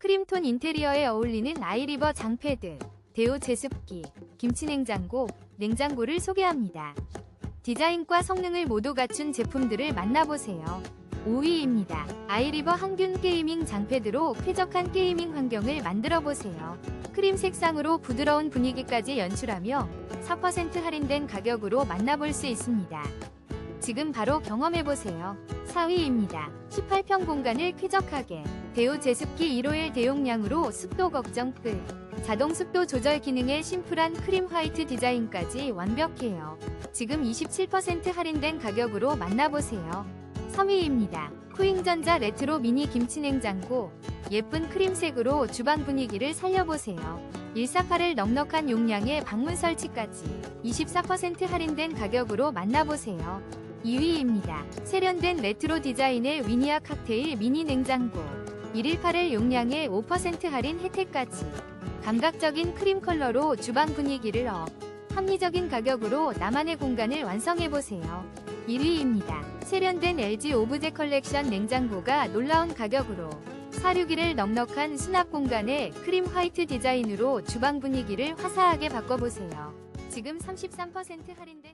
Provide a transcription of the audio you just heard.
크림톤 인테리어에 어울리는 아이리버 장패드, 데오 제습기, 김치냉장고, 냉장고를 소개합니다. 디자인과 성능을 모두 갖춘 제품들을 만나보세요. 5위입니다. 아이리버 항균 게이밍 장패드로 쾌적한 게이밍 환경을 만들어 보세요. 크림 색상으로 부드러운 분위기까지 연출하며 4% 할인된 가격으로 만나볼 수 있습니다. 지금 바로 경험해보세요. 4위입니다. 18평 공간을 쾌적하게 대우 제습기 151 대용량으로 습도 걱정 끝. 자동 습도 조절 기능의 심플한 크림 화이트 디자인까지 완벽해요. 지금 27% 할인된 가격으로 만나보세요. 3위입니다. 쿠잉전자 레트로 미니 김치냉장고. 예쁜 크림색으로 주방 분위기를 살려보세요. 148을 넉넉한 용량의 방문 설치까지 24% 할인된 가격으로 만나보세요. 2위입니다. 세련된 레트로 디자인의 위니아 칵테일 미니 냉장고. 118을 용량의 5% 할인 혜택까지. 감각적인 크림 컬러로 주방 분위기를 업. 합리적인 가격으로 나만의 공간을 완성해보세요. 1위입니다. 세련된 LG 오브제 컬렉션 냉장고가 놀라운 가격으로 461을 넉넉한 수납 공간에 크림 화이트 디자인으로 주방 분위기를 화사하게 바꿔보세요. 지금 33% 할인된